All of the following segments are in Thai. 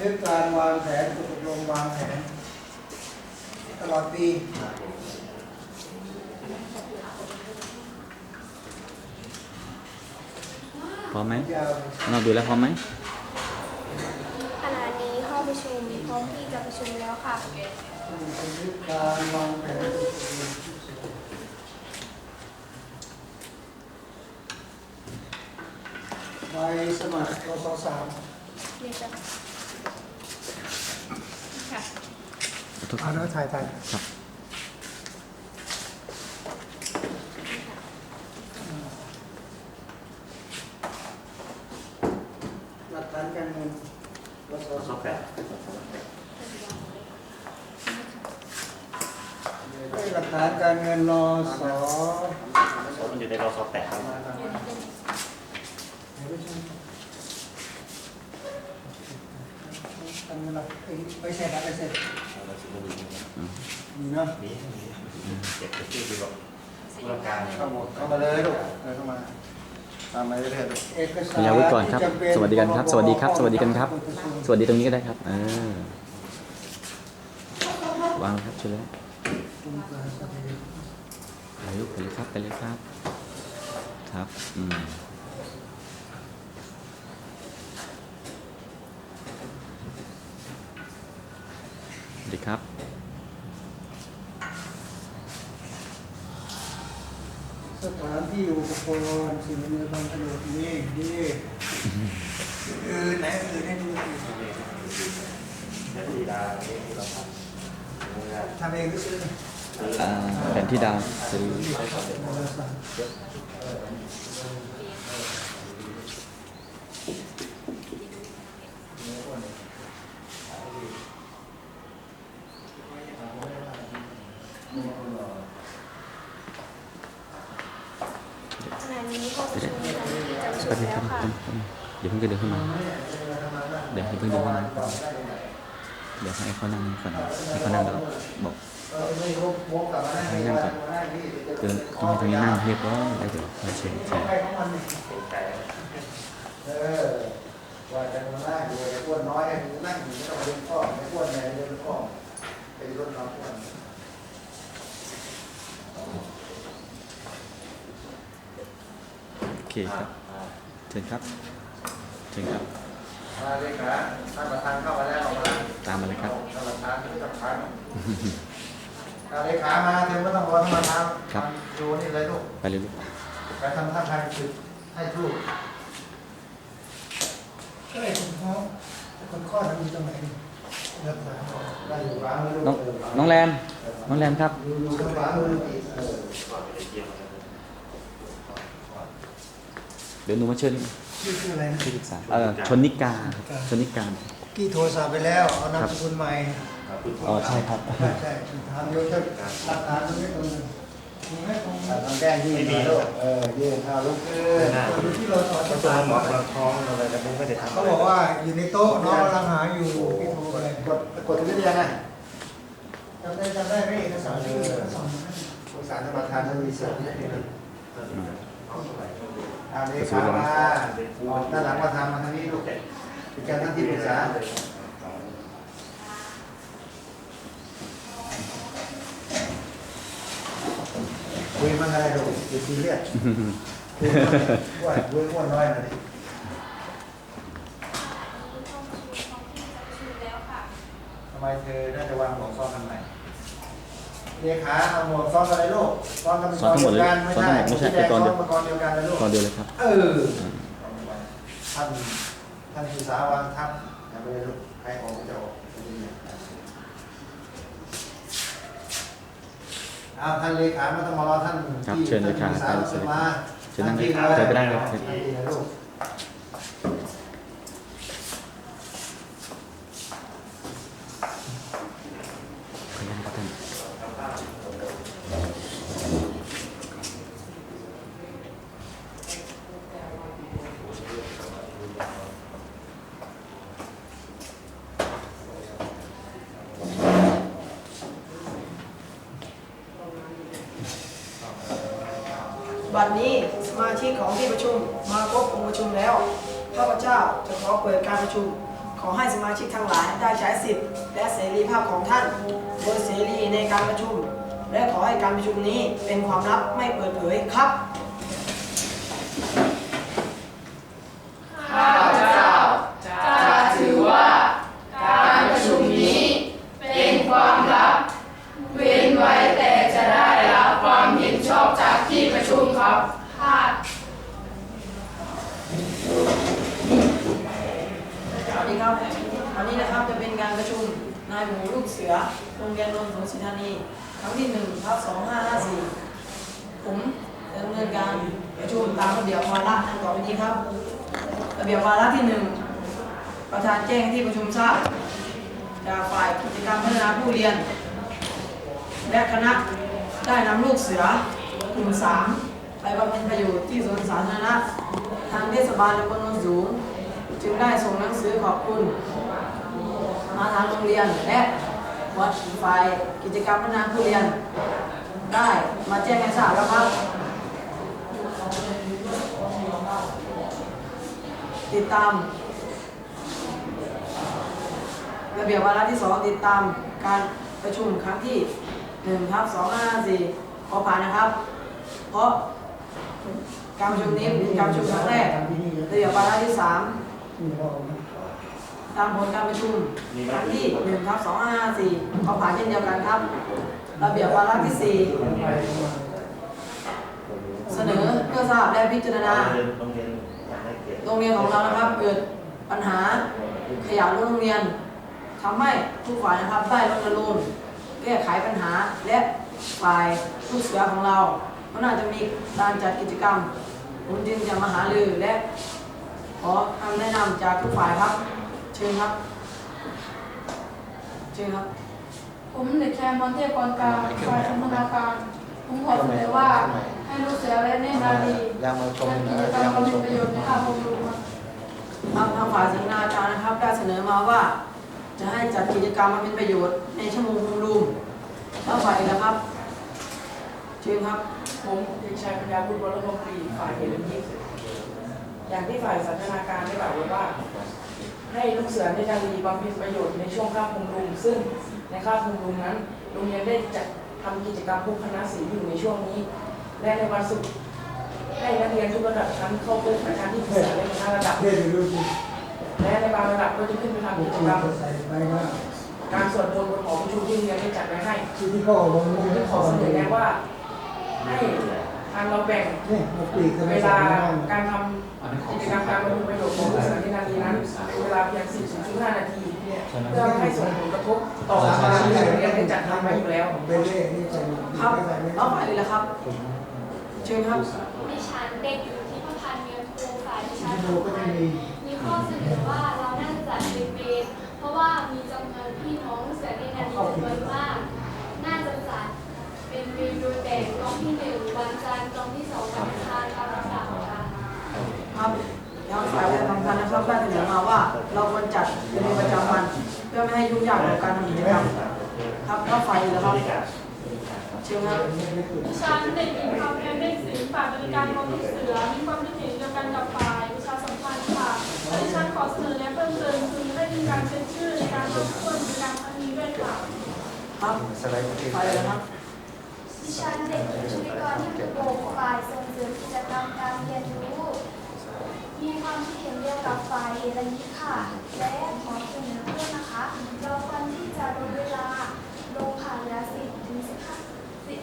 ทึกการวางแผนฝึกอบรมวางแผน ตลอดปีพร้อมไหมยาวเราดูแล้วพร้อมไหมขณะนี้ห้องประชุมพร้อมที่จะประชุมแล้วค่ะบันทึกการวางแผนฝึกอบรมใบสมัครกสสามเดี๋ยวจะค่ะ ขอโทษคเอารับ แล้วถ่ายถ่ายครับ หลักฐานการเงินกสสซอฟต์แวร์ได้หลักฐานการเงินรอสอมันอยู่ในเราซอฟต์แวร์ครับมาทำมา ทำเงินหลักเอ้ยไม่ใช่ครับไม่ใช่มีเนาะมีมีเก็บชื่อดีกว่าผู้รับการเข้าหมดเข้ามาเลยลูกเดินเข้ามาตามมาเรื่อยๆเอกสารขออนุญาตไว้ก่อนครับที่จำเป็นสวัสดีกันครับ สวัสดีครับ สวัสดีกันครับประชุมสวัสดีตรงนี้ก็ได้ครับเออวางครับเชิญเลยไปเลยไปเลยครับไปเลยครับ ครับ อืม สวัสดีครับ สถานที่อุปกรณ์สิ่งอำนวยความสะดวกนี่นี่เออไหนเออให้ดูสิเดี๋ยวดีดาที่เราทำทำเองหรือซื้ออ่าแผนที่ดาวซื้อขณะนี้ห้องประชุมพร้อมที่จะประชุ แป๊ ม บนึง แล้ ครับ วค่ะ เดี๋ยวเพิ่งจะเดินเข้ามา เดี๋ยวให้เพิ่งเดินเข้ามาเดี๋ยวให้เขานั่งก่อนให้เขานั่งแล้วบอกให้นั่งก่อนเดินต้องให้ตรงนี้นั่งเรียบร้อยแล้วเดี๋ยวมาเชิญเช็คว่าจะมานั่งอยู่ไอ้อ้วนน้อยนั่งอยู่ไม่ต้องเดินข้อไอ้อ้วนใหญ่เดินข้อไอ้รถน้ำอ้วนโอเคครับเชิญครับ ชิญครับมาเลยครับท่านประธานเข้ามาแล้วออกมาแล้วตามมาเลยครับท่านประธานที่สำคัญท่านเลขามาเธอไม่ต้องรอท่านประธานครับดูนี่เลยลูกไปเลยลูกไปทำท่าทางฝึกให้ลูกก็เลยคุณพ่อคนข้อทำอยู่ตรงไหนนี่รักษาได้อยู่วางไว้ลูกน้องเออน้องแรมน้องแรมครับอยู่อยู่ข้างหลังมืออีกเออก่อนไปเยี่ยมเดี๋ยวหนูมาเชิญ ชื่อชื่ออะไรนะที่ปรึกษาเอ่อชนนิกาครับชนนิกากี่โทรศัพท์ไปแล้ว เอานามสกุลใหม่คุณอ๋อใช่ครับ ใช่ใช่ทำเยอะจะหลักฐานตรงนี้ตรงนึงมีไหมตรงทำแก้ยื่นมาลูกเออยื่นเอาลุกขึ้นดูที่เราสอนตัภาวษาหมอเราท้องอะไรแต่ผมไม่ได้ทำเขาบอกว่าอยู่ในโต๊ะน้องกำลังหาอยู่พี่โทรไปเลยกดกดถึงหรือยังไงจำได้จำได้ไหมเอกสารชื่อเอกสารเอกสารธรรมทานทวีเสริม เนี่ยเอาเลขามาด้านหลังมาทำมาทางนี้ลูกเป็นการทั้งที่ปรึกษาคุยมันอะไรลูกอยู่ซีเรียสคุยมันอ้วนอ้วนอ้วนน้อยนะดิทำไมเธอน่าจะวางหมวกซ่อนทำไม เลขาเอาหมวกซ่อนอะไรลูกซ่อนกันเป็นซ่อนทั้งหมดเลยกอนไม่ซ่อนใช่ทั้งหมดไม่ใช่พี่แดงเป็นกอนเดียวซ่อนมากอนเดียวกันนะลูกก่อนเดียวเลยครับ เออท่านท่านศึกษาวางทับอย่าไปเลยลูกใครออกก็จะออกอ้าวท่านเลขาไม่ต้องมารอท่านครับที่เชิญเลยครับท่านศึกษาเชิญเลยมาเชิญนั่งท่ที่เชิญไปนั่งเลยครับ ท่านที่นะลูกขออนุญาตครับท่าน บัดนี้สมาชิกของที่ประชุมมาพบองค์ประชุมแล้วข้าพเจ้าจะขอเปิดการประชุม ขอให้สมาชิกทั้งหลายได้ใช้สิทธิและเสรีภาพของท่าน โดยเสรีในการประชุม และขอให้การประชุมนี้เป็นความลับไม่เปิดเผยครับ สวัสดีครับวันนี้นะครับจะเป็นการประชุมนายหมูลูกเสือโรงเรียนนนท์สงศรีธานีครั้งที่หนึ่งทับสองห้าห้าสี่ผมจะดำเนินการประชุมตามระเบียบวาระดังต่อไปนี้ครับ ระเบียบวาระที่หนึ่งประธานแจ้งที่ประชุมทราบจากฝ่ายกิจกรรมพัฒนาผู้เรียน และคณะได้นำลูกเสือกลุ่มสามไปบำเพ็ญประโยชน์ที่สวนสาธารณะทางเทศบาลตำบลนนสูง จึงได้ส่งหนังสือขอบคุณ มาทางโรงเรียนและวัดฝ่ายกิจกรรมพัฒนาผู้เรียน ได้มาแจ้งให้ทราบแล้วครับ ติดตามระเบียบวาระที่สองติดตามการประชุมครั้งที่หนึ่งครับสองห้าสี่ขอผ่านนะครับ เพราะการประชุมนี้เป็นการประชุมครั้งแรกระเบียบวาระที่สาม ตามผลการประชุมครั้งที่หนึ่งครับสองห้าสี่ขอผ่านเช่นเดียวกันครับ ระเบียบวาระที่สี่เสนอเพื่อทราบและพิจารณาโรงเรียนอยากได้เกียรติโรงเรียนของเรานะครับเกิดปัญหาขยะล้นโรงเรียนทำให้ทุกฝ่ายนะครับได้รณรงค์แก้ไขปัญหาและฝ่ายลูกเสือของเราก็น่าจะมีการจัดกิจกรรมผมจึงจะมาหารือและ ขอคำแนะนำจากทุกฝ่ายครับ เชิญครับ เชิญครับ ผมเด็กชายมอนเทพกรกลางฝ่ายพัฒนาการ ผมขอเสนอว่าให้ลูกเสือและเนตรนารียางมาชจัมดกินะจกรรยามงมาบำชเพ็ญมประโยชน์ในภาคภูมิรู้ครับทางทางฝ่ายสิงนาจารย์นะครับ ได้เสนอมาว่า จะให้จัดกิจกรรมมาเป็นประโยชน์ในชั่วโมงโฮมรูมแล้วฝ่ายอีกนะครับ เชิญครับ ผมเด็กชายปัญญาบุญวรพงศ์ปรีฝ่ายเฮเลนยิป อย่างที่ฝ่ายสันทนาการได้กล่าวไว้ว่า ให้ลูกเสือในนารีบำเพ็ญประโยชน์ในช่วงคาบคุมรุมซึ่งในคาบคุมรุมนั้นโรงเรียนได้จัดทำกิจกรรมพบคณะศิลป์อยู่ในช่วงนี้ และในวันศุกร์ให้นักเรียนทุกระดับชั้นเข้าพบอาจารย์ที่ปรึกษาในคณะระดับเท่ดูดูสิและในบางระดับก็จะขึ้นไปทำกิจกรรมใส่ไปว่าการสวดมนต์บนหอประชุมที่โรงเรียนได้จัดไว้ให้ที่ที่เขาบอกผมว่าจึงขอเสนอแนะว่าให้ ทางเราแบ่งเนี่ยมันปีกทำไมเวใส่ลาไม่ได้การทำกิจกรรมการบรรลุประโยชน์ของผู้สนับสนุนนาทีนั้นเป็นเวลาเพียง10-15นาที เพื่อไม่ให้ส่งผลกระทบต่อสมาชิกที่โรงเรียนได้จัดทำไว้อยู่แล้วเป็นเลขนี่ใส่ครับไม่ใส่ไม่แล้วฝ่ายอีกแล้วครับ เชิญครับ ดิฉันเด็กอยู่ที่ประพันธ์เมียครูฝ่ายวิชาที่สัดูมก็พัจะนธ์มี เราควรจัดเป็นประจำวัน เพื่อไม่ให้ยุ่งยากต่อการทำกิจกรรมครับแล้วฝ่ายอีกแล้วครับเชิญครับดิฉันเด็กหญิงคำแพงเด็กศิลป์ฝ่ายบริการกองลูกเสือมีความคิดเห็นเดียวกันกับฝ่ายประชาสัมพันธ์ค่ะและดิฉันขอเสนอแนะเพิ่มเติมคือให้มีการเช็คชื่อในการรับคนกิจกรรมครั้งนี้ด้วยค่ะครับสไลด์ที่ฝ่ายอีกแล้วครับดิฉันเด็กหญิงชุติกรที่มุกโบกฝ่ายส่งเสริมกิจกรรมการเรียนรู้ มีความคิดเห็นเดียวกับฝ่ายเอรันยิกค่ะ และขอเสนอเพิ่มนะคะ เราควรที่จะลดเวลาลงผ่านเวลาสิบถึงสิบห้าสิบ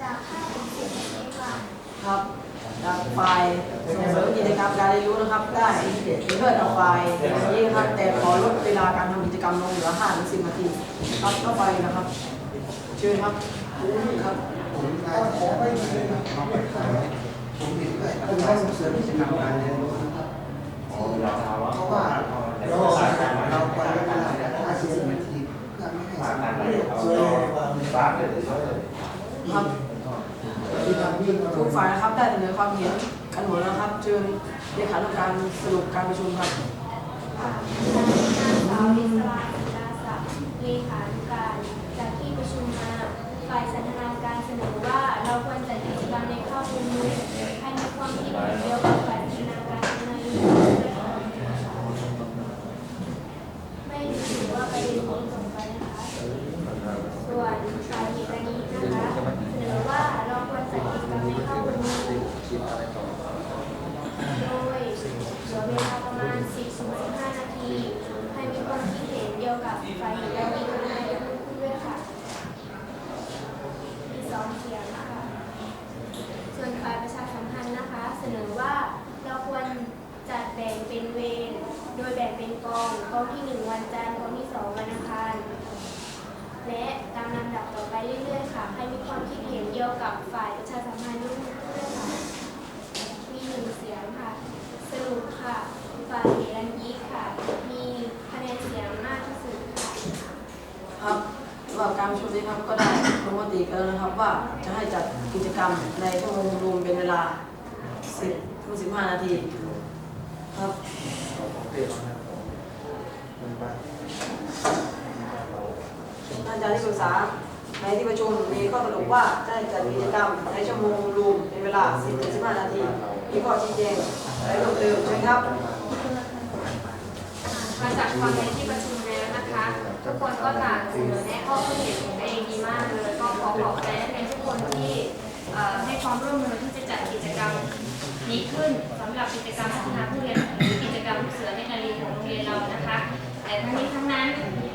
จากห้าถึงสิบนาทีค่ะ ครับจากฝ่ายส่งเสริมกิจกรรมการเรียนรู้นะครับ ได้เห็นเพื่อนเอาฝ่ายอย่างนี้นะครับ แต่ขอลดเวลาการทำกิจกรรมลงเหลือ5ถึง10นาทีครับเข้าไปนะครับ เชิญครับครับผมขอไม่ดีนะเอาไปขายผมเห็นด้วยคุณให้ส่งเสริมกิจกรรมการเรียนรู้นะครับ เพราะว่าเราเราควรใช้เวลาห้าสิบนทีเพื่อไม่ให้สังคมครับทุกฝ่ายนะครับได้เสนอความเห็นกันหมดแล้วครับเชิญเลขานุการสรุปการประชุมครับค่ะนางสาวลิศราศิลาศักดิ์เลขานุการจากที่ประชุมมาฝ่ายสันทนาการเสนอว่าเราควรจัดกิจกรรมในครอบครัวนี้ให้มีความคิดเห็นเดียวกับฝ่ายสันทนาการใน ประเด็นนี้ต่อไปนะคะ ส่วนสาเหตุอันนี้นะคะเสนอว่าเราควรจัดกิจกรรมให้เข้ารูโดยเหลือเวลาประมาณ 10-15 นาทีให้มีความคิดเห็นเกี่ยวกับสาเหตุอันนี้กันในรูปด้วยค่ะมีสองเสียงนะคะส่วนฝ่ายประชาสัมพันธ์นะคะ เสนอว่าเราควรจัดแบ่งเป็นเวรโดยแบ่งเป็นกองกองที่หนึ่งวันจันทร์กองที่สองวันอังคาร และตามลำดับต่อไปเรื่อยๆค่ะ ให้มีความคิดเห็นเกี่ยวกับฝ่ายประชาสัมพันธ์ด้วยค่ะ มีหนึ่งเสียงค่ะ สรุปค่ะ ฝ่ายเรันยิกค่ะ มีคะแนนเสียงมากที่สุดค่ะครับสำหรับการประชุมนี้ครับก็ได้ลงมติกันแล้วนะครับว่าจะให้จัดกิจกรรมในชั่วโมงรวมเป็นเวลา 10ถึง15 นาที ครับ ท่านอาจารย์ที่ปรึกษาในที่ประชุมมีข้อสรุปว่าจะจัดกิจกรรมในชั่วโมงรวมเป็นเวลา 10ถึง15 นาที มีข้อชี้แจงอะไรเพิ่มเติมใช่ไหมครับมาจากฟังในที่ประชุมแล้วนะคะ ทุกคนก็ต่างเสนอแนะข้อคิดเห็นของตัวเองดีมากเลยก็ขอขอบใจนักเรียนทุกคนที่ให้ความร่วมมือที่จะจัดกิจกรรมนี้ขึ้นสำหรับกิจกรรมพัฒนาผู้เรียนหรือกิจกรรมลูกเสือเนนารีของโรงเรียนเรานะคะ แต่ทั้งนี้ทั้งนั้น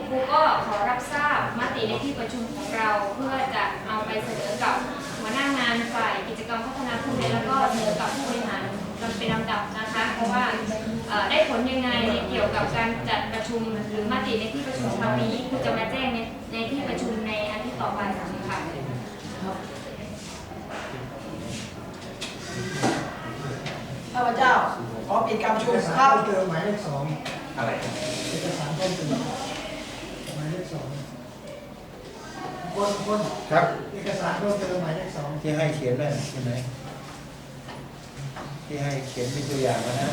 ครูก็ขอรับทราบ ติในที่ประชุมของเรา เพื่อจะเอาไปเสนอกับหัวหน้างานฝ่ายกิจกรรมพัฒนาผู้เรียนแล้วก็เสนอกับผู้บริหารกันเป็นลำดับนะคะ เพราะว่าเอ่อได้ผลยังไงในเกี่ยวกับการจัดประชุมหรือมติในที่ประชุมครั้งนี้ครูจะมาแจ้งในในที่ประชุมในอาทิตย์ต่อไปค่ะข้าพเจ้าขอปิดการประชุมครับเจอหมายเลขสองอะไรเอกสารเพิ่มเติมหม คนคนครับ เอกสารเพิ่มเติมหมายเลขสองที่ให้เขียนนั่นใช่ไหมที่ให้เขียนเป็นตัวอย่างมานะ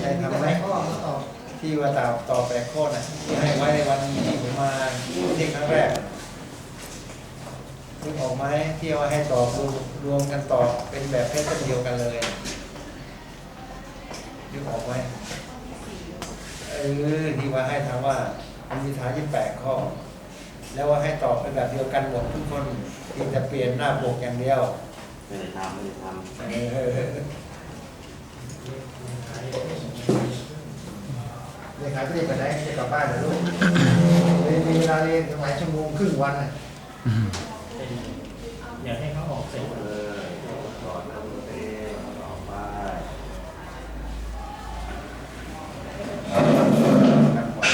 ได้ทำไหมข้อมาตอบที่ว่าตอบต่อแปดข้อน่ะที่ให้ไว้ในวันที่ผมมาที่ครั้งแรกนึกออกไหมที่ว่าให้ตอบรวมรวมกันตอบเป็นแบบแพทเทิร์นเดียวกันเลยนึกออกไหมเออที่ว่าให้ถามว่ามันมีฐานยี่แปดข้อ แล้วว่าให้ตอบเป็นแบบเดียวกันหมดทุกคนเพียงแต่เปลี่ยนหน้าปกอย่างเดียวไม่ได้ทำไม่ได้ทำเออเลขาที่ไปไหนจะกลับบ้านเหรอลูกเรียนมีเวลาเรียนหลายชั่วโมงครึ่งวันอะ อยากให้เขาออกเสร็จเลยถอดทำตัวเองออกไป กันบ่อย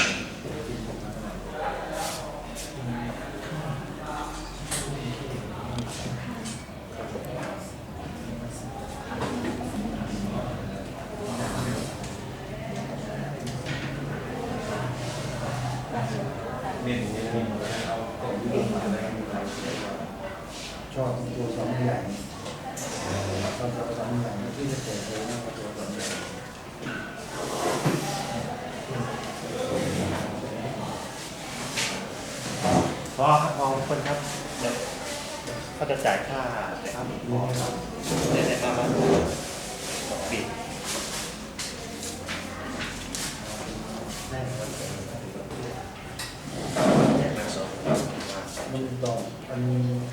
ชอบตัวสองใหญ่ชอบตัวสองใหญ่ที่จะเปิดเลยนะตัวสองใหญ่พอครับพอคนครับเดี๋ยวเขาจะจ่ายค่าแต่ค่าหมูพอครับเดี๋ยวเดี๋ยวมามาปิดได้ครับ แยกมาสอง มันต้องมัน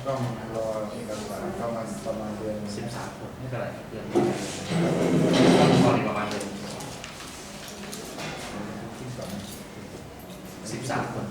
ต้องรอเอกสารประมาณประมาณเดือนสิบสามคนไม่เป็นไรเดือนนี้ตอนนี้ประมาณเดือนที่สองสิบสามคน